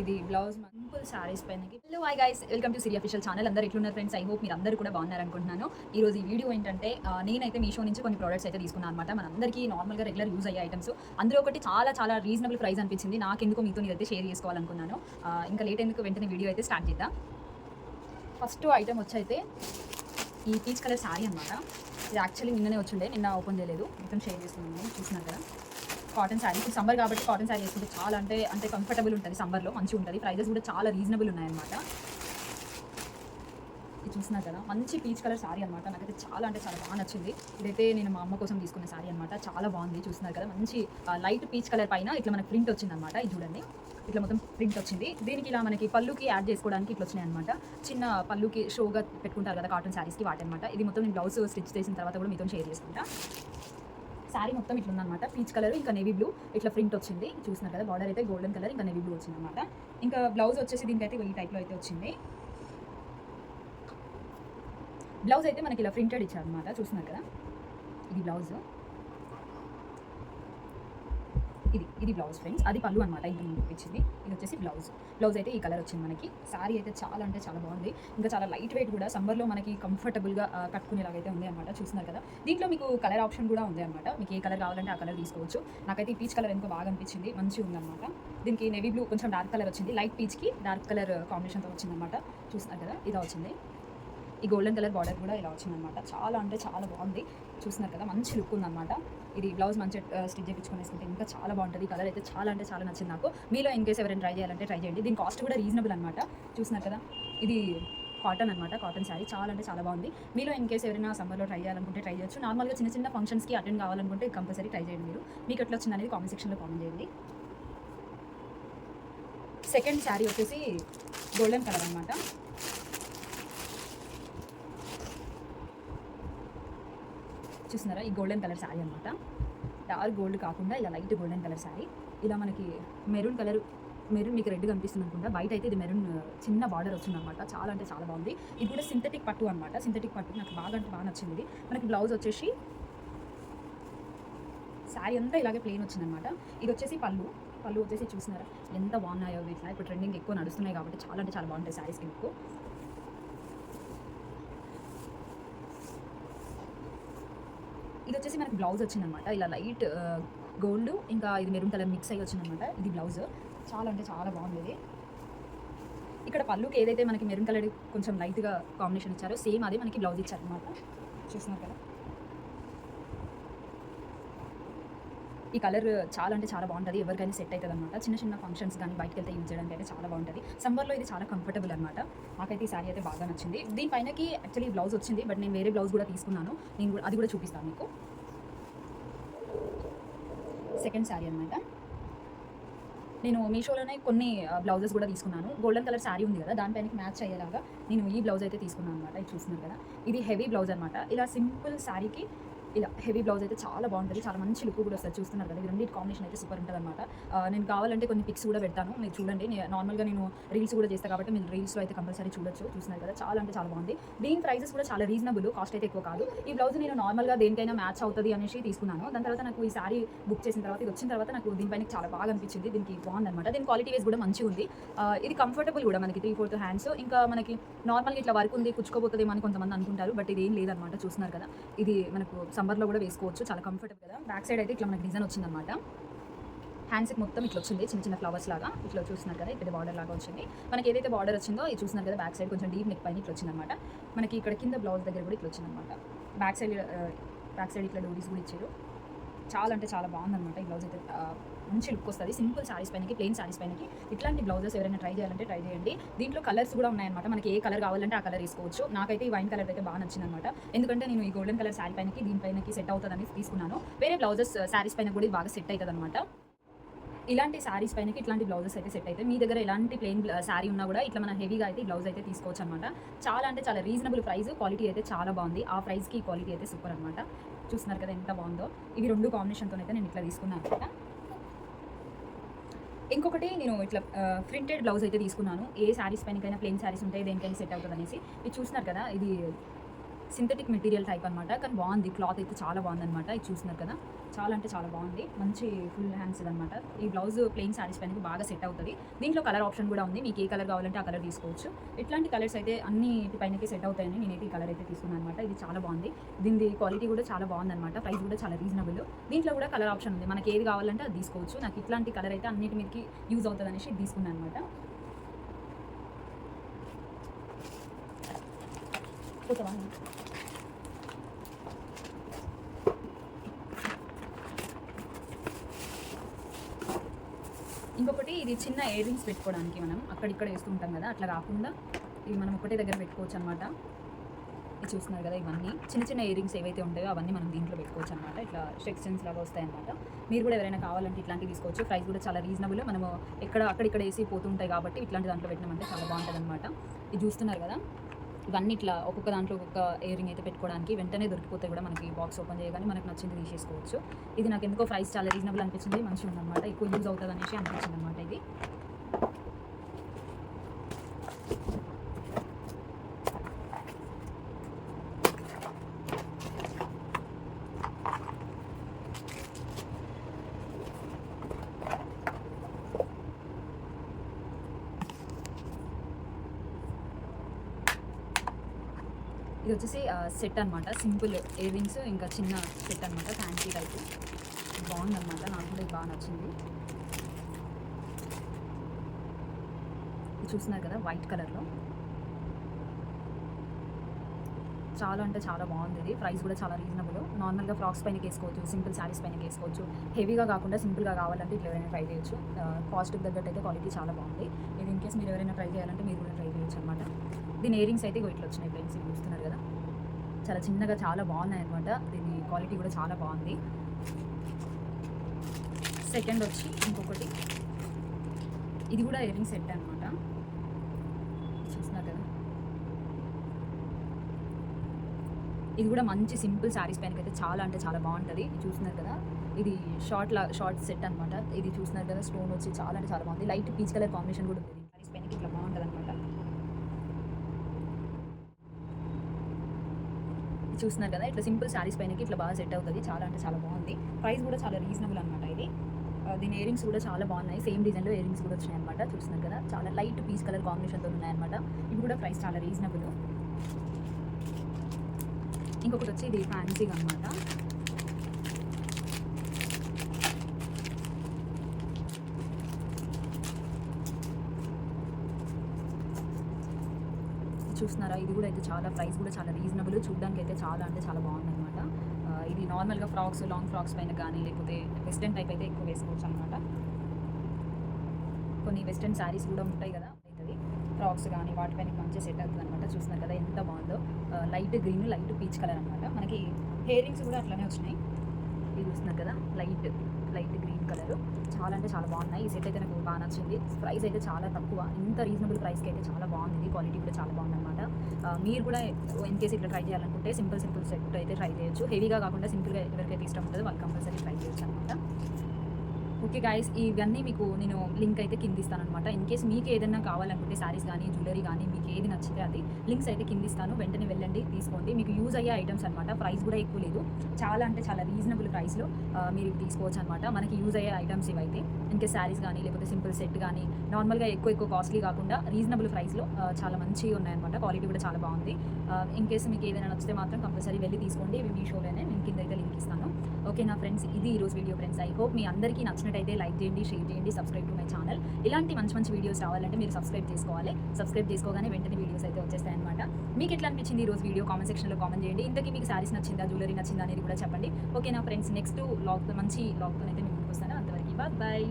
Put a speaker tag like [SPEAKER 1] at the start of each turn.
[SPEAKER 1] ఇది blouse simple saris పైన hello hi guys welcome to Siri official channel అందరు ఎట్లున్నారు ఫ్రెండ్స్ ఐ హోప్ మీరు అందరూ కూడా బాగున్నారు అనుకుంటున్నాను. ఈ రోజు ఈ వీడియో ఏంటంటే నేనైతే మీషో నుంచి కొన్ని ప్రోడక్ట్స్ అయితే తీసుకున్నాను అనమాట మనందరికీ నార్మల్గా రెగ్యులర్ యూజ్ అయ్యే ఐటమ్స్ అందులో ఒకటి చాలా చాలా రీజనబుల్ ప్రైస్ అనిపించింది. నాకు ఎందుకు మీతో అయితే షేర్ చేసుకోవాలనుకున్నాను. ఇంకా లేట్ ఎందుకు వెంటనే వీడియో అయితే స్టార్ట్ చేద్దాం. ఫస్ట్ ఐటమ్ వచ్చైతే ఈ పీచ్ కలర్ శారీ అనమాట ఇది యాక్చువల్లీ నిన్ననే వచ్చిండే నిన్న ఓపెన్ చేయలేదు. మొత్తం షేర్ చేస్తున్నాను చూసినారు కదా? కాటన్ శారీ ఇప్పుడు సమ్మర్ కాబట్టి కాటన్ శారీ వేసుకుంటే చాలా అంటే అంటే కంఫర్టబుల్ ఉంటుంది సమ్మర్లో మంచిగా ఉంటుంది. ప్రైజెస్ కూడా చాలా రీజనబుల్ ఉన్నాయన్నమాట. ఇది చూసినా కదా మంచి పీచ్ కలర్ శారీ అనమాట నాకైతే చాలా అంటే చాలా బాగా నచ్చింది. ఇదైతే నేను మా అమ్మ కోసం తీసుకున్న శారీ అనమాట చాలా బాగుంది చూస్తున్నారు కదా మంచి లైట్ పీచ్ కలర్ పైన ఇట్లా మనకి ప్రింట్ వచ్చింది అనమాట ఇది చూడండి. ఇట్లా మొత్తం ప్రింట్ వచ్చింది. దీనికి ఇలా మనకి పళ్ళుకి యాడ్ చేసుకోవడానికి ఇట్లా వచ్చినాయి అనమాట చిన్న పళ్ళుకి షోగా పెట్టుకుంటారు కదా కాటన్ శారీస్కి వాటి అనమాట ఇది మొత్తం నేను బ్లౌజ్ స్టిచ్ చేసిన తర్వాత కూడా మీతో షేర్ చేసుకుంటా. శారీ మొత్తం ఇట్లా ఉందన్నమాట పీచ్ కలర్ ఇంకా నేవీ బ్లూ ఇట్లా ప్రింట్ వచ్చింది. చూసినారు కదా బార్డర్ అయితే గోల్డెన్ కలర్ ఇంకా నేవీ బ్లూ వచ్చింది అనమాట ఇంకా బ్లౌజ్ వచ్చేసి దీనికైతే ఈ టైప్లో అయితే వచ్చింది. బ్లౌజ్ అయితే మనకి ఇలా ప్రింటెడ్ ఇచ్చారు అనమాట చూస్తున్నారు కదా? ఇది బ్లౌజ్ ఇది ఇది బ్లౌజ్ ఫ్రెండ్స్ అది పళ్ళు అనమాట ఇంత ముందు ఇచ్చింది ఇది వచ్చేసి బ్లౌజ్ బ్లౌజ్ అయితే ఈ కలర్ వచ్చింది మనకి. సారీ అయితే చాలా అంటే చాలా బాగుంది. ఇంకా చాలా లైట్ వెయిట్ కూడా సమ్మర్లో మనకి కంఫర్టబుల్గా కట్టుకునేలాగైతే ఉంది అనమాట చూస్తున్నారు కదా. దీంట్లో మీకు కలర్ ఆప్షన్ కూడా ఉంది అనమాట మీకు ఏ కలర్ కావాలంటే ఆ కలర్ తీసుకోవచ్చు. నాకైతే ఈ పీచ్ కలర్ ఎంతో బాగా అనిపించింది. మంచిగా ఉందన్నమాట దీనికి నేవీ బ్లూ కొంచెం డార్క్ కలర్ వచ్చింది. లైట్ పీచ్కి డార్క్ కలర్ కాంబినేషన్తో వచ్చిందనమాట చూస్తున్నారు కదా ఇది వచ్చింది. ఈ గోల్డెన్ కలర్ బార్డర్ కూడా ఇలా వచ్చిందనమాట చాలా అంటే చాలా బాగుంది. చూస్తున్నారు కదా మంచి లుక్ ఉందన్నమాట ఇది బ్లౌజ్ మంచిగా స్టిచ్ చేయించుకునేసుకుంటే ఇంకా చాలా బాగుంటుంది. కలర్ అయితే చాలా అంటే చాలా నచ్చింది నాకు. మీలో ఇన్ ఎవరైనా ట్రై చేయాలంటే ట్రై చేయండి. దీని కాస్ట్ కూడా రీజనబుల్ అనమాట చూసినారు కదా? ఇది కాటన్ అనమాట కాటన్ శారీ చాలా అంటే చాలా బాగుంది. మీలో ఇన్ కేసు ఎవరైనా సమ్మర్లో ట్రై చేయాలనుకుంటే ట్రై చేయొచ్చు. నార్మల్గా చిన్న చిన్న ఫంక్షన్స్కి అటెండ్ కావాలనుకుంటే కంపల్సరీ ట్రై చేయండి మీరు. మీకు ఎట్లా వచ్చింది అనేది కామెంట్ సెక్షన్లో కామెంట్ చేయండి. సెకండ్ శారీ వచ్చేసి గోల్డెన్ కలర్ అనమాట చూస్తున్నారా? ఈ గోల్డెన్ కలర్ శారీ అనమాట డార్క్ గోల్డ్ కాకుండా ఇలా లైట్ గోల్డెన్ కలర్ శారీ. ఇలా మనకి మెరూన్ కలర్ మెరూన్ మీకు రెడ్ కనిపిస్తుంది అనుకుంటా. బయట అయితే ఇది మెరూన్ చిన్న బార్డర్ వచ్చిందనమాట చాలా అంటే చాలా బాగుంది. ఇది కూడా సింథటిక్ పట్టు అనమాట సింథటిక్ పట్టు నాకు బాగా అంటే బాగా నచ్చింది. ఇది మనకి బ్లౌజ్ వచ్చేసి శారీ అంతా ఇలాగే ప్లెయిన్ వచ్చిందనమాట ఇది వచ్చేసి పళ్ళు. పళ్ళు వచ్చేసి చూసినారా ఎంత బాగున్నాయో వీటిలో. ఇప్పుడు ట్రెండింగ్ ఎక్కువ నడుస్తున్నాయి కాబట్టి చాలా అంటే చాలా బాగుంటాయి శారీస్కి మీకు. ఇది వచ్చేసి మనకి బ్లౌజ్ వచ్చిందనమాట ఇలా లైట్ గోల్డ్ ఇంకా ఇది మెరూన్ కలర్ మిక్స్ అయ్యి వచ్చిందనమాట ఇది బ్లౌజ్. చాలా అంటే చాలా బాగుంది ఇది. ఇక్కడ పళ్ళుకి ఏదైతే మనకి మెరూన్ కలర్ కొంచెం లైట్గా కాంబినేషన్ ఇచ్చారో సేమ్ అదే మనకి బ్లౌజ్ ఇచ్చారనమాట చూస్తున్నారు కదా? ఈ కలర్ చాలా అంటే చాలా బాగుంటుంది. ఎవరికైనా సెట్ అవుతుంది అనమాట చిన్న చిన్న ఫంక్షన్స్ కానీ బయటకు వెళ్తే యూజ్ చేయడానికి అయితే చాలా బాగుంటుంది. సమ్మర్లో ఇది చాలా కంఫర్టబుల్ అనమాట నాకైతే ఈ శారీ అయితే బాగా నచ్చింది. దీనిపైనకి యాక్చువల్లీ బ్లౌజ్ వచ్చింది బట్ నేను వేరే బ్లౌజ్ కూడా తీసుకున్నాను. నేను కూడా అది కూడా చూపిస్తాను మీకు. సెకండ్ శారీ అనమాట నేను మీషోలోనే కొన్ని బ్లౌజెస్ కూడా తీసుకున్నాను. గోల్డెన్ కలర్ శారీ ఉంది కదా దానిపైన మ్యాచ్ అయ్యేలాగా నేను ఈ బ్లౌజ్ అయితే తీసుకున్నాను అనమాట ఇది చూస్తున్నారు కదా. ఇది హెవీ బ్లౌజ్ అనమాట ఇలా సింపుల్ శారీకి ఇలా హెవీ బ్లౌజ్ అయితే చాలా బాగుంటుంది. చాలా మంచి లుక్ కూడా వస్తుంది. చూస్తున్నారు కదా ఇది రెండింటి కాంబినేషన్ అయితే సూపర్ ఉంటుంది అనమాట నేను కావాలంటే కొన్ని పిక్స్ కూడా పెడతాను. మీరు చూడండి. నార్మల్గా నేను రీల్స్ కూడా చేస్తాను కాబట్టి మీరు రీల్స్లో అయితే కంపల్సరీ చూడొచ్చు. చూస్తున్నారు కదా చాలా అంటే చాలా బాగుంది. దీని ప్రైసెస్ కూడా చాలా రీజనబుల్ కాస్ట్ అయితే ఎక్కువ కాదు. ఈ బ్లౌజ్ నేను నార్మల్గా దేనికైనా మ్యాచ్ అవుతుంది అనేసి తీసుకున్నాను. దాని తర్వాత నాకు ఈ శారీ బుక్ చేసిన తర్వాత ఇది వచ్చిన తర్వాత నాకు దీనిపైన చాలా బాగా అనిపించింది. దీనికి బాగుంది అనమాట దీని క్వాలిటీ వైజ్ కూడా మంచిగా ఉంది. ఇది కంఫర్టబుల్ కూడా మనకి త్రీ ఫోర్త్ హ్యాండ్స్ ఇంకా మనకి నార్మల్గా ఇట్లా వర్క్ ఉంది కుచ్చుకోబోతుంది అని కొంతమంది అనుకుంటారు. బట్ ఇది ఏం లేదనమాట చూస్తున్నారు కదా ఇది మనకు సమ్మర్లో కూడా వేసుకోవచ్చు. చాలా కంఫర్టబుల్ కదా. బ్యాక్ సైడ్ అయితే ఇట్లా మనకి డిజైన్ వచ్చిందనమాట హ్యాండ్స్కి మొత్తం ఇట్లా వచ్చింది. చిన్న చిన్న ఫ్లవర్స్ లాగా ఇట్లా చూస్తున్నారు కదా. ఇక్కడ బార్డర్ లాగా వచ్చింది. మనకి ఏదైతే బార్డర్ వచ్చిందో ఇది చూస్తున్నారు కదా బ్యాక్ సైడ్ కొంచెం డీప్ నెక్ పైన ఇట్లా వచ్చిందనమాట మనకి ఇక్కడ కింద బ్లౌజ్ దగ్గర కూడా ఇట్లా వచ్చిందనమాట బ్యాక్ సైడ్ బ్యాక్ సైడ్ ఇట్లా డోరీస్ కూడా ఇచ్చారు. చాలా అంటే చాలా బాగుందన్నమాట ఈ బ్లౌజ్ అయితే. మంచి లుక్ వస్తుంది. సింపుల్ శారీస్ పైనకి ప్లెయిన్ శారీస్ పైనకి. ఇట్లాంటి బ్లౌజెస్ ఎవరైనా ట్రై చేయాలంటే ట్రై చేయండి. దీంట్లో కలర్స్ కూడా ఉన్నాయన్నమాట. మనకి ఏ కలర్ కావాలంటే ఆ కలర్ తీసుకోవచ్చు నాకైతే ఈ వైన్ కలర్ అయితే బాగా నచ్చింది అనమాట ఎందుకంటే నేను ఈ గోల్డెన్ కలర్ శారీ పైనకి దీనిపైనకి సెట్ అవుతుందని తీసుకున్నాను. వేరే బ్లౌజెస్ శారీస్ uh, పైన కూడా బాగా సెట్ అవుతుంది అనమాట ఇలాంటి శారీస్ పైనకి ఇట్లాంటి బ్లౌజెస్ అయితే సెట్ అయితే మీ దగ్గర ఎలాంటి ప్లెయిన్ శారీ uh, ఉన్నా కూడా ఇట్లా మన హెవీగా అయితే బ్లౌజ్ అయితే తీసుకోవచ్చు అనమాట చాలా అంటే చాలా రీజనబుల్ ప్రైస్ క్వాలిటీ అయితే చాలా బాగుంది. ఆ ప్రైస్కి క్వాలిటీ అయితే సూపర్ అనమాట చూస్తున్నారు కదా ఎంత బాగుందో. ఇవి రెండు కాంబినేషన్తో అయితే నేను ఇట్లా తీసుకున్నాను అనమాట ఇంకొకటి నేను ఇట్లా ప్రింటెడ్ బ్లౌజ్ అయితే తీసుకున్నాను. ఏ శారీస్ పైనకైనా ప్లెయిన్ శారీస్ ఉంటాయి దేనికైనా సెట్ అవుతుంది అనేసి ఇది చూసినారు కదా ఇది సింథటిక్ మెటీరియల్ టైప్ అనమాట కానీ బాగుంది. క్లాత్ అయితే చాలా బాగుంది అనమాట ఇది చూస్తున్నారు కదా? చాలా అంటే చాలా బాగుంది. మంచి ఫుల్ హ్యాండ్స్ అనమాట ఈ బ్లౌజ్ ప్లెయిన్ శారీస్ పైన బాగా సెట్ అవుతుంది. దీంట్లో కలర్ ఆప్షన్ కూడా ఉంది. మీకు ఏ కలర్ కావాలంటే ఆ కలర్ తీసుకోవచ్చు. ఇట్లాంటి కలర్స్ అయితే అన్ని పైనకి సెట్ అవుతాయని నేనైతే ఈ కలర్ అయితే తీసుకున్నాను అనమాట ఇది చాలా బాగుంది. దీని క్వాలిటీ కూడా చాలా బాగుంది అనమాట ప్రైస్ కూడా చాలా రీజనబుల్. దీంట్లో కూడా కలర్ ఆప్షన్ ఉంది. మనకి ఏది కావాలంటే అది తీసుకోవచ్చు. నాకు ఇట్లాంటి కలర్ అయితే అన్నిటి మీదకి యూజ్ అవుతుంది అనేసి తీసుకున్నాను అనమాట పోతావా? ఇంకొకటి ఇది చిన్న ఇయర్ రింగ్స్ పెట్టుకోవడానికి మనం అక్కడిక్కడ వేస్తుంటాం కదా అట్లా కాకుండా ఇవి మనం ఒకటే దగ్గర పెట్టుకోవచ్చు అనమాట ఇది చూస్తున్నారు కదా ఇవన్నీ. చిన్న చిన్న ఇయర్ రింగ్స్ ఏవైతే ఉంటాయో అవన్నీ మనం దీంట్లో పెట్టుకోవచ్చు అనమాట ఇట్లా సెక్షన్స్ లాగా వస్తాయన్నమాట మీరు కూడా ఎవరైనా కావాలంటే ఇట్లాంటివి తీసుకోవచ్చు. ప్రైస్ కూడా చాలా రీజనబుల్ మనము ఎక్కడ అక్కడిక్కడ వేసి పోతుంటాయి కాబట్టి ఇట్లాంటి దాంట్లో పెట్టినామంటే చాలా బాగుంటుంది అనమాట ఇది చూస్తున్నారు కదా ఇవన్నీ ఇట్లా ఒక్కొక్క దాంట్లో ఒక్కొక్క ఇయరింగ్ అయితే పెట్టుకోవడానికి వెంటనే దొరికిపోతే కూడా మనకి బాక్స్ ఓపెన్ చేయగానే మనకు నచ్చింది తీసేసుకోవచ్చు. ఇది నాకు ఎందుకో ప్రైస్ చాలా రీజనబుల్ అనిపించింది మంచిగా ఉందన్నమాట ఎక్కువ యూజ్ అవుతుంది అనేసి అనిపించింది అనమాట ఇది. ఇది వచ్చేసి సెట్ అనమాట సింపుల్ ఇయర్ రింగ్స్ ఇంకా చిన్న సెట్ అనమాట ఫ్యాన్సీ టైప్. బాగుందన్నమాట. నాకు కూడా ఇది బాగా నచ్చింది. ఇది చూస్తున్నారు కదా వైట్ కలర్లో. చాలా అంటే చాలా బాగుంది ఇది. ప్రైస్ కూడా చాలా రీజనబుల్. నార్మల్గా ఫ్రాక్స్ పైన వేసుకోవచ్చు సింపుల్ శారీస్ పైన వేసుకోవచ్చు. హెవీగా కాకుండా సింపుల్గా కావాలంటే ఇట్లా ఎవరైనా ట్రై చేయొచ్చు. కాస్ట్కి తగ్గట్టు అయితే క్వాలిటీ చాలా బాగుంది. ఇది ఇన్ కేస్ మీరు ఎవరైనా ట్రై చేయాలంటే మీరు కూడా ట్రై చేయొచ్చు అనమాట దీని ఇయరింగ్స్ అయితే ఇగో ఇట్లా వచ్చినాయి ఫ్రెండ్స్ ఇవి చూస్తున్నారు కదా? చాలా చిన్నగా చాలా బాగున్నాయి అనమాట దీని క్వాలిటీ కూడా చాలా బాగుంది. సెకండ్ వచ్చి ఇంకొకటి. ఇది కూడా ఇయరింగ్ సెట్ అనమాట చూస్తున్నారు కదా? ఇది కూడా మంచి సింపుల్ శారీస్ పైనకి అయితే చాలా అంటే చాలా బాగుంటుంది. ఇది చూస్తున్నారు కదా? ఇది షార్ట్ లా షార్ట్ సెట్ అనమాట ఇది చూస్తున్నారు కదా? స్టోన్ వచ్చి చాలా అంటే చాలా బాగుంది. లైట్ పీచ్ కలర్ కాంబినేషన్ కూడా ఉంది. శారీస్ పైనకి ఇట్లా బాగుంటుంది అనమాట చూస్తున్నారు కదా ఇట్లా సింపుల్ శారీస్ పైనకి ఇట్లా బాగా సెట్ అవుతుంది. చాలా అంటే చాలా బాగుంది. ప్రైస్ కూడా చాలా రీజనబుల్ అనమాట ఇది. దీని ఇయరింగ్స్ కూడా చాలా బాగున్నాయి. సేమ్ డిజైన్లో ఇయరింగ్స్ కూడా వచ్చినాయి అనమాట చూస్తున్నారు కదా. చాలా లైట్ పీస్ కలర్ కాంబినేషన్తో ఉన్నాయన్నమాట ఇవి కూడా ప్రైస్ చాలా రీజనబుల్ ఇంకొకటి వచ్చి ఇది ఫ్యాన్సీగా అనమాట చూస్తున్నారా? ఇది కూడా అయితే చాలా ప్రైస్ కూడా చాలా రీజనబుల్ చూడడానికి అయితే చాలా అంటే చాలా బాగుందన్నమాట. ఇది నార్మల్గా ఫ్రాక్స్ లాంగ్ ఫ్రాక్స్ పైన కానీ లేకపోతే వెస్ట్రన్ టైప్ అయితే ఎక్కువ వేసుకోవచ్చు అనమాట కొన్ని వెస్ట్రన్ శారీస్ కూడా ఉంటాయి కదా అవుతుంది ఫ్రాక్స్ కానీ వాటిపైన మంచిగా సెట్ అవుతుంది అనమాట చూస్తున్నారు కదా ఎంత బాగుందో. Light green light peach colour అనమాట మనకి హెయిరింగ్స్ కూడా అట్లనే వచ్చినాయి. ఇది చూస్తున్నారు కదా? Light light green colour. చాలా అంటే చాలా బాగున్నాయి. ఈ సెట్ అయితే నాకు బాగా నచ్చింది. ప్రైస్ అయితే చాలా తక్కువ. ఇంత రీజనబుల్ ప్రైస్కి అయితే చాలా బాగుంది. క్వాలిటీ కూడా చాలా బాగుందన్నమాట. మీరు కూడా ఇన్కేస్ ఇట్లా ట్రై చేయాలనుకుంటే సింపుల్ సింపుల్ సెట్ అయితే ట్రై చేయొచ్చు. హెవీగా కాకుండా సింపుల్గా ఎవరికైతే ఇష్టం ఉంటుందో వాళ్ళు కంపల్సరీ ట్రై చేయొచ్చు అనమాట ఓకే గాయస్ ఇవన్నీ మీకు నేను లింక్ అయితే కింద ఇస్తాను అనమాట ఇన్ కేస్ మీకు ఏదైనా కావాలనుకుంటే శారీస్ కానీ జ్యువెలరీ కానీ మీకు ఏది నచ్చితే అది లింక్స్ అయితే కింద ఇస్తాను వెంటనే వెళ్ళండి తీసుకోండి. మీకు యూజ్ అయ్యే ఐటమ్స్ అనమాట ప్రైస్ కూడా ఎక్కువ లేదు. చాలా అంటే చాలా రీజనబుల్ ప్రైస్లో మీరు ఇవి తీసుకోవచ్చు అనమాట మనకి యూజ్ అయ్యే ఐటమ్స్ ఇవైతే. ఇంకే శారీస్ కానీ లేకపోతే సింపుల్ సెట్ కానీ నార్మల్గా ఎక్కువ ఎక్కువ కాస్ట్లీ కాకుండా రీజనబుల్ ప్రైస్లో చాలా మంచిగా ఉన్నాయన్నమాట. క్వాలిటీ కూడా చాలా బాగుంది. ఇన్ కేసు మీకు ఏదైనా నచ్చితే మాత్రం కంపల్సరీ వెళ్ళి తీసుకోండి. ఇవి మీ షోలోనే నేను కింద అయితే లింక్ ఇస్తాను. ఓకే నా ఫ్రెండ్స్ ఇది ఈరోజు వీడియో ఫ్రెండ్స్ ఐ హోప్ మీ అందరికీ నచ్చినట్టయితే లైక్ చేయండి షేర్ చేయండి సబ్స్క్రైబ్ టు మై ఛానల్ ఇలాంటి మంచి మంచి వీడియోస్ రావాలంటే మీరు సబ్స్క్రైబ్ చేసుకోవాలి. సబ్స్క్రైబ్ చేసుకోగానే వెంటనే వీడియోస్ అయితే వచ్చేస్తాయి అనమాట మీకు ఎట్లా అనిపించింది ఈ రోజు వీడియో కామెంట్ సెక్షన్లో కామెంట్ చేయండి. ఇంతకీ మీకు శారీస్ నచ్చిందా జ్యువెలరీ నచ్చిందా అనేది కూడా చెప్పండి. ఓకే నా ఫ్రెండ్స్ నెక్స్ట్ లాగ్తో మంచి లాగ్తో అయితే మీకు వస్తాను. అంతవరకు బాయ్ బాయ్